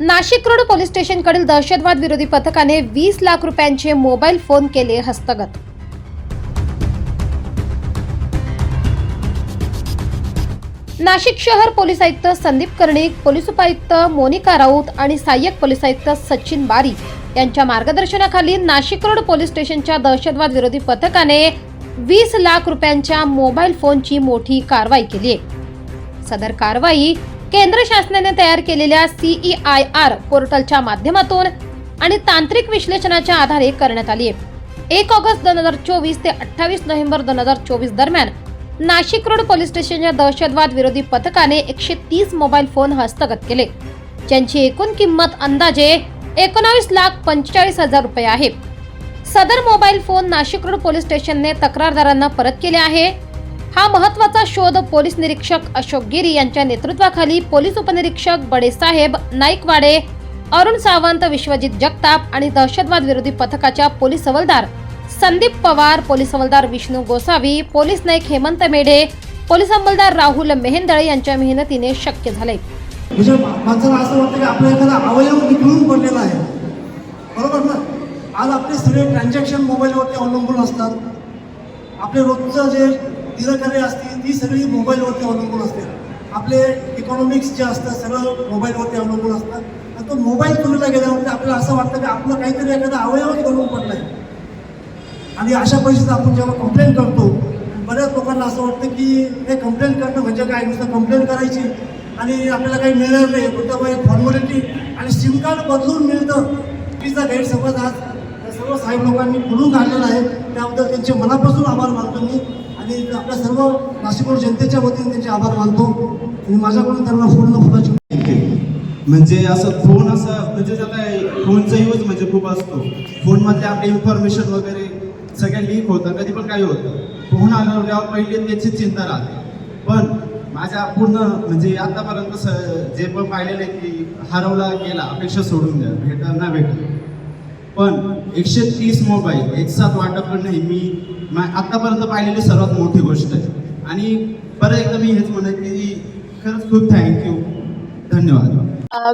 Nashik road police स्टेशनकडील दहशतवाद विरोधी पथकाने वीस लाख रुपयांचे मोबाईल फोन केले हस्तगत. नाशिक शहर पोलीस आयुक्त संदीप कर्णिक पोलीस उपायुक्त मोनिका राऊत आणि सहाय्यक पोलीस आयुक्त सचिन बारी यांच्या मार्गदर्शनाखाली नाशिक रोड पोलीस स्टेशनच्या दहशतवाद विरोधी पथकाने वीस लाख रुपयांच्या मोबाईल फोनची मोठी कारवाई केली आहे. सदर कारवाई केंद्र शासनाने तयार केलेल्या सीई आय आर पोर्टलच्या माध्यमातून आणि तांत्रिक विश्लेषणाच्या आधारे करण्यात आली आहे. एक ऑगस्ट दोन हजार चोवीस ते अठ्ठावीस नोव्हेंबर दोन हजार चोवीस दरम्यान नाशिक रोड पोलीस स्टेशनच्या दहशतवाद विरोधी पथकाने एकशे तीस मोबाईल फोन हस्तगत केले ज्यांची एकूण किंमत अंदाजे एकोणावीस लाख पंचेचाळीस हजार रुपये आहे. सदर mobile phone Nashik road police स्टेशनने तक्रारदारांना परत केले आहे. हा महत्त्वाचा शोध पोलीस निरीक्षक अशोक गिरी यांच्या नेतृत्वाखाली पोलीस उपनिरीक्षक बडेसाहेब नाईकवाडे अरुण सावंत विश्वजित जगताप आणि दहशतवाद विरोधी पथकाच्या पोलीस हवालदार संदीप पवार पोलीस हवालदार विष्णू गोसावी पोलीस नाईक हेमंत मेढे पोलीस अंमलदार राहुल मेहेंदळे यांच्या मेहनतीने शक्य झाले. म्हणजे माणसाला असं वाटतं की आपला एखादा अवयव निघून पडलेला आहे बरोबर ना आज आपले सगळे ट्रान्झॅक्शन मोबाईलवरती अवलंबून असतात. आपले रोजचं जे दिनकार्य असते ती सगळी मोबाईलवरती अवलंबून असते. आपले इकॉनॉमिक्स जे असतं सगळं मोबाईलवरती अवलंबून असतं. आणि तो मोबाईल चोरीला गेल्यावरती आपल्याला असं वाटतं की आपलं काहीतरी एखादा अवयवच गळून पडला आहे आणि अशा परिस्थितीत आपण जेव्हा कंप्लेंट करतो बऱ्याच लोकांना असं वाटतं की हे कंप्लेंट करणं म्हणजे काय? नुसतं कंप्लेंट करायची. आणि आपल्याला काही मिळणार नाही. फक्त फॉर्मॅलिटी आणि सिम कार्ड बदलून मिळतं. तिचा गैरसमज आज सर्व साहेब लोकांनी पुढून काढलेलं आहे. त्याबद्दल त्यांचे मनापासून आभार मानतो मी. आणि आपल्या सर्व नाशिक जनतेच्या वतीने त्यांचे आभार मानतो. आणि माझ्याकडून त्यांना पूर्ण फुलाची म्हणजे असं फोन असं म्हणजे आता फोनचा यूज म्हणजे खूप असतो. फोनमधले आपले इन्फॉर्मेशन वगैरे सगळ्या लीक होतं कधी पण काही होतं. फोन आल्यावर पहिले त्याची चिंता राहते. पण माझ्या पूर्ण म्हणजे आतापर्यंत स- जे पण पाहिलेलं आहे की हरवला गेला अपेक्षा सोडून द्या. भेटा ना भेटा पण एकशे तीस मोबाईल एकसाथ वाटप करणं ही मी आत्तापर्यंत पाहिलेली सर्वात मोठी गोष्ट आहे. आणि परत एकदा मी हेच म्हणत की खरंच खूप थँक्यू धन्यवाद.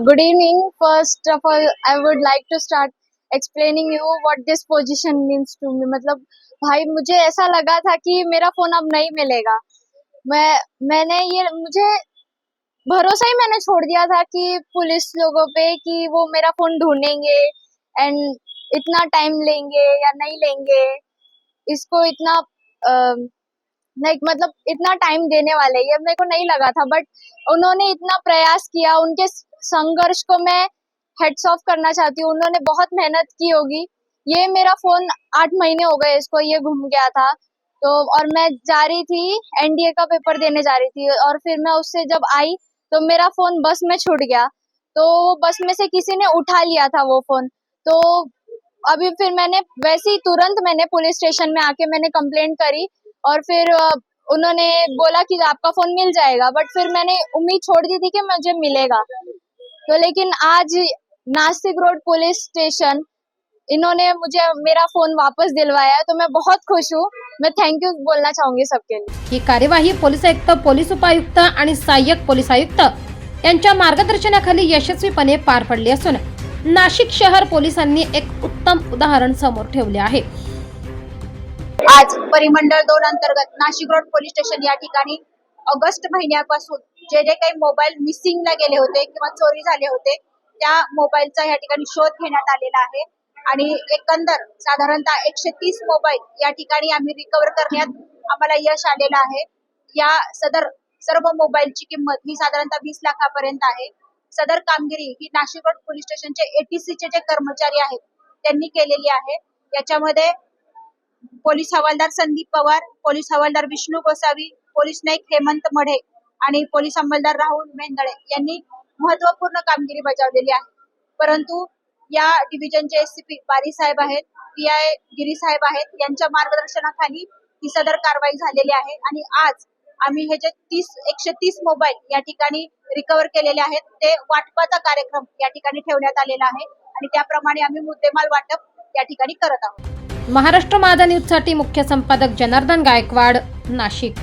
Good evening first of all I would would to start explaining you you this this means to me मतलब भाई मुझे ऐसा लगा था कि मेरा फोन अब नहीं मिलेगा। मैं मैंने ये मुझे भरोसा ही मैंने छोड़ दिया था कि पुलिस लोगों पे कि वो मेरा फोन ढूंढेंगे। एंड इतना टाइम लेंगे या नहीं लेंगे, इसको इतना लाइक मतलब इतना टाइम देने वाले, ये मेरे को नहीं लगा था बट उन्होंने इतना प्रयास किया, उनके संघर्ष को मैं हेड्स ऑफ़ करना चाहती हूँ, उन्होंने बहुत मेहनत की होगी। ये मेरा फ़ोन आठ महीने हो गए इसको, ये घूम गया था। तो और मैं जा रही थी एनडीए का पेपर देने जा रही थी, और फिर मैं उससे जब आई तो मेरा फ़ोन बस में छूट गया। तो बस में से किसी ने उठा लिया था वो फ़ोन तो अभी फिर मैंने वैसे ही तुरंत मैंने पुलिस स्टेशन में आके मैंने कंप्लेंट करी और फिर उन्होंने बोला कि आपका फोन मिल जाएगा बट फिर मैंने उम्मीद छोड़ दी थी कि मुझे मिलेगा। तो लेकिन आज नासिक रोड पुलिस स्टेशन इन्होंने मुझे मेरा फोन वापस दिलवाया तो मैं बहुत खुश हूँ। मैं थैंक यू बोलना चाहूंगी सबके लिए। ही कार्यवाही पोलीस आयुक्त पोलीस उपायुक्त आणि सहाय्यक पोलीस आयुक्त यांच्या मार्गदर्शनाखाली यशस्वीपणे पार पडली असून नाशिक शहर पोलिसांनी एक उत्तम उदाहरण समोर ठेवले आहे. आज परिमंडळ दोन अंतर्गत नाशिक रोड पोलीस स्टेशन या ठिकाणी ऑगस्ट महिन्यापासून जे जे काही मोबाईल मिसिंगला गेले होते किंवा चोरी झाले होते त्या मोबाईलचा या ठिकाणी शोध घेण्यात आलेला आहे. आणि एकंदर साधारणतः एकशे तीस मोबाईल या ठिकाणी आम्ही रिकवर करण्यात आम्हाला यश आलेलं आहे. या सदर सर्व मोबाईलची किंमत ही साधारणतः वीस लाखापर्यंत आहे. सदर कामगिरी ही नाशिक रोड पोलीस स्टेशनचे एटीसीचे जे कर्मचारी आहेत त्यांनी केलेली आहे. याच्यामध्ये पोलीस हवालदार संदीप पवार पोलीस हवालदार विष्णू गोसावी पोलीस नाईक हेमंत मढे आणि पोलीस अंमलदार राहुल मेंदळे यांनी महत्त्वपूर्ण कामगिरी बजावलेली आहे. परंतु या डिव्हिजनचे एससीपी बारी साहेब आहेत पी आय गिरी साहेब आहेत यांच्या मार्गदर्शनाखाली ही सदर कारवाई झालेली आहे आणि आज आम्ही हे जे तीस एकशे तीस मोबाईल या ठिकाणी रिकव्हर केलेले आहेत ते वाटपाचा कार्यक्रम या ठिकाणी ठेवण्यात आलेला आहे. आणि त्याप्रमाणे आम्ही मुद्देमाल वाटप या ठिकाणी करत आहोत. महाराष्ट्र माझा न्यूजसाठी मुख्य संपादक जनार्दन गायकवाड नाशिक.